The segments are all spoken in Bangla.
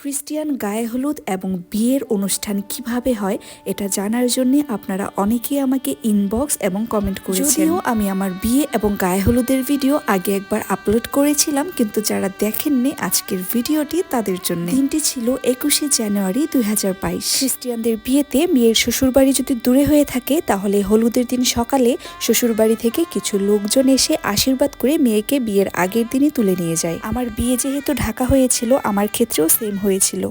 খ্রিস্টিয়ান গায়ে হলুদ এবং বিয়ের অনুষ্ঠান কীভাবে হয় এটা জানার জন্য আপনারা অনেকেই আমাকে ইনবক্স এবং কমেন্ট করেছেন। আমি আমার বিয়ে এবং গায়ে হলুদের ভিডিও আগে একবার আপলোড করেছিলাম, কিন্তু যারা দেখেননি আজকের ভিডিওটি তাদের জন্য। দিনটি ছিল একুশে জানুয়ারি দুই হাজার বাইশ। খ্রিস্টিয়ানদের বিয়েতে মেয়ের শ্বশুরবাড়ি যদি দূরে হয়ে থাকে, তাহলে হলুদের দিন সকালে শ্বশুরবাড়ি থেকে কিছু লোকজন এসে আশীর্বাদ করে মেয়েকে বিয়ের আগের দিনই তুলে নিয়ে যায়। আমার বিয়ে যেহেতু ঢাকা হয়েছিল, আমার ক্ষেত্রেও সেম হয়েছিল।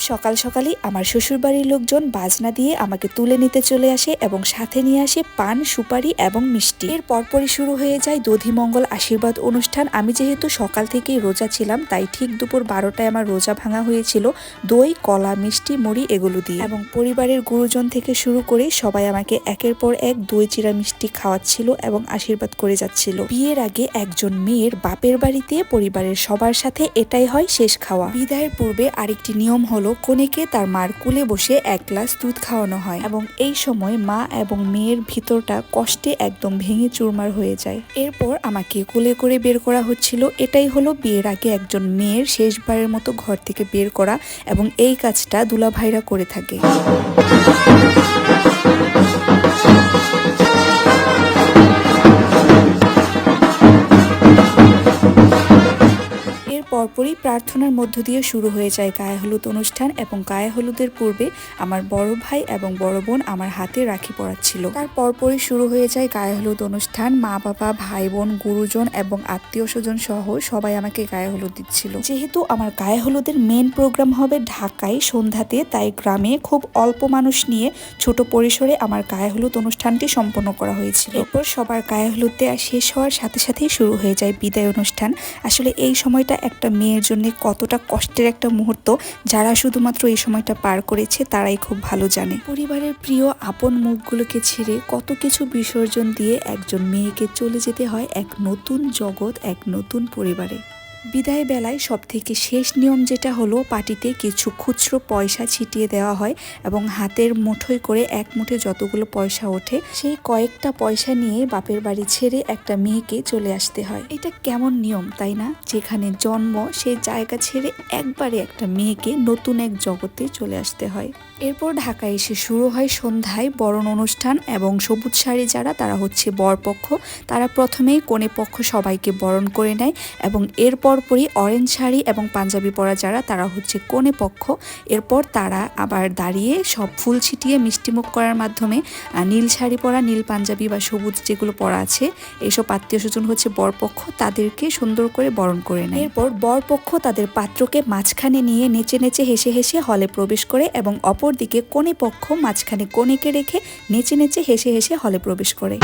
সকাল সকালই আমার শ্বশুরবাড়ির লোকজন বাজনা দিয়ে আমাকে তুলে নিতে চলে আসে এবং সাথে নিয়ে আসে পান, সুপারি এবং মিষ্টি। এর পরপরই শুরু হয়ে যায় দধিমঙ্গল আশীর্বাদ অনুষ্ঠান। আমি যেহেতু সকাল থেকেই রোজা ছিলাম, তাই ঠিক দুপুর বারোটায় আমার রোজা ভাঙা হয়েছিল। দই, কলা, মিষ্টি, মুড়ি এগুলো দিয়ে। এবং পরিবারের গুরুজন থেকে শুরু করে সবাই আমাকে একের পর এক দই, চিরা, মিষ্টি খাওয়াচ্ছিল এবং আশীর্বাদ করে যাচ্ছিল। বিয়ের আগে একজন মেয়ের বাপের বাড়িতে পরিবারের সবার সাথে এটাই হয় শেষ খাওয়া। বিদায়ের পূর্বে আরেকটি নিয়ম হলো কনেকে তার মার কুলে বসে এক গ্লাস দুধ খাওয়ানো হয় এবং এই সময় মা এবং মেয়ের ভিতরটা কষ্টে একদম ভেঙে চুরমার হয়ে যায়। এরপর আমাকে কুলে করে বের করা হচ্ছিল। এটাই হলো বিয়ের আগে একজন মেয়ের শেষবারের মতো ঘর থেকে বের করা এবং এই কাজটা দুলাভাইরা করে থাকে। পরপরই প্রার্থনার মধ্য দিয়ে শুরু হয়ে যায় গায়ে হলুদ অনুষ্ঠান এবং গায়ে হলুদের পূর্বে আমার বড় ভাই এবং বড় বোন আমার হাতে রাখি পরাচ্ছিল। তার পরপরই শুরু হয়ে যায় গায়ে হলুদ অনুষ্ঠান। মা, বাবা, ভাই, বোন, গুরুজন এবং আত্মীয় স্বজন সহ সবাই আমাকে গায়ে হলুদ দিচ্ছিল। যেহেতু আমার গায়ে হলুদের মেন প্রোগ্রাম হবে ঢাকায় সন্ধ্যাতে, তাই গ্রামে খুব অল্প মানুষ নিয়ে ছোট পরিসরে আমার গায়ে হলুদ অনুষ্ঠানটি সম্পন্ন করা হয়েছিল। এরপর সবার গায়ে হলুদ দেওয়া শেষ হওয়ার সাথে সাথেই শুরু হয়ে যায় বিদায় অনুষ্ঠান। আসলে এই সময়টা একটা মেয়ের জন্য কতটা কষ্টের একটা মুহূর্ত যারা শুধুমাত্র এই সময়টা পার করেছে তারাই খুব ভালো জানে। পরিবারের প্রিয় আপন মুখগুলোকে ছেড়ে কত কিছু বিসর্জন দিয়ে একজন মেয়েকে চলে যেতে হয় এক নতুন জগৎ, এক নতুন পরিবারে। বিদায় বেলায় সব থেকে শেষ নিয়ম যেটা হলো পাটিতে কিছু খুচরো পয়সা ছিটিয়ে দেওয়া হয় এবং হাতের মুঠোয় করে এক মুঠে যতগুলো পয়সা ওঠে, সেই কয়েকটা পয়সা নিয়ে বাপের বাড়ি ছেড়ে একটা মেয়েকে চলে আসতে হয়। এটা কেমন নিয়ম, তাই না? যেখানে জন্ম, সেই জায়গা ছেড়ে একবারে একটা মেয়েকে নতুন এক জগতে চলে আসতে হয়। এরপর ঢাকায় এসে শুরু হয় সন্ধ্যায় বরণ অনুষ্ঠান এবং সবুজ শাড়ি যারা, তারা হচ্ছে বরপক্ষ। তারা প্রথমেই কনে পক্ষ সবাইকে বরণ করে নেয় এবং এর পরপরই অরেঞ্জ শাড়ি এবং পাঞ্জাবি পরা যারা, তারা হচ্ছে কনে পক্ষ। এরপর তারা আবার দাঁড়িয়ে সব ফুল ছিটিয়ে মিষ্টিমুখ করার মাধ্যমে নীল শাড়ি পরা, নীল পাঞ্জাবি বা সবুজ যেগুলো পরা আছে, এইসব আত্মীয় স্বজন হচ্ছে বরপক্ষ, তাদেরকে সুন্দর করে বরণ করে নেয়। এরপর বরপক্ষ তাদের পাত্রকে মাঝখানে নিয়ে নেচে নেচে হেসে হেসে হলে প্রবেশ করে এবং অপরদিকে কোণে পক্ষ মাঝখানে কোণেকে রেখে নেচে নেচে হেসে হেসে হলে প্রবেশ করে।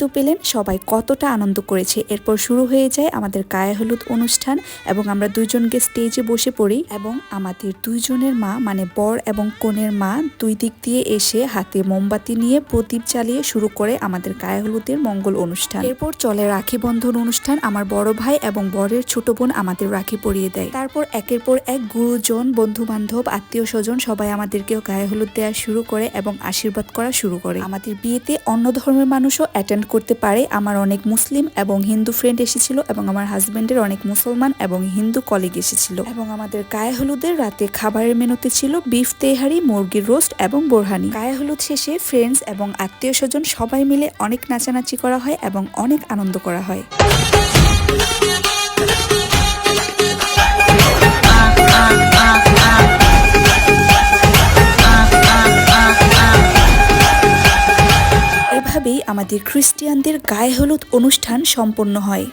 তো পেলেন। সবাই কতটা আনন্দ করেছে। এরপর শুরু হয়ে যায় আমাদের গায়ে হলুদ অনুষ্ঠান এবং আমরা দুইজনকে স্টেজে বসে পড়ি এবং আমাদের দুইজনের মা মানে বর এবং কনের মা, দুই দিক দিয়ে এসে হাতে মোমবাতি নিয়ে প্রদীপ চালিয়ে শুরু করে আমাদের গায়ে হলুদের মঙ্গল অনুষ্ঠান। এরপর চলে রাখি বন্ধন অনুষ্ঠান। আমার বড় ভাই এবং বরের ছোট বোন আমাদের রাখি পরিয়ে দেয়। তারপর একের পর এক গুরুজন বন্ধু বান্ধব আত্মীয় স্বজন সবাই আমাদেরকেও গায়ে হলুদ দেওয়া শুরু করে এবং আশীর্বাদ করা শুরু করে। আমাদের বিয়েতে অন্য ধর্মের মানুষও অ্যাটেন্ড করতে পারে। আমার অনেক মুসলিম এবং হিন্দু ফ্রেন্ড এসেছিল এবং আমার হাজব্যান্ডের অনেক মুসলমান এবং হিন্দু কলিগ এসেছিল। এবং আমাদের গায়ে হলুদের রাতে খাবারের মেনুতে ছিল বিফ তেহারি, মুরগির রোস্ট এবং বোরহানি। গায়ে হলুদ শেষে ফ্রেন্ডস এবং আত্মীয় স্বজন সবাই মিলে অনেক নাচানাচি করা হয় এবং অনেক আনন্দ করা হয়। আমাদের খ্রিস্টিয়ানদের গায়ে হলুদ অনুষ্ঠান সম্পন্ন হয়।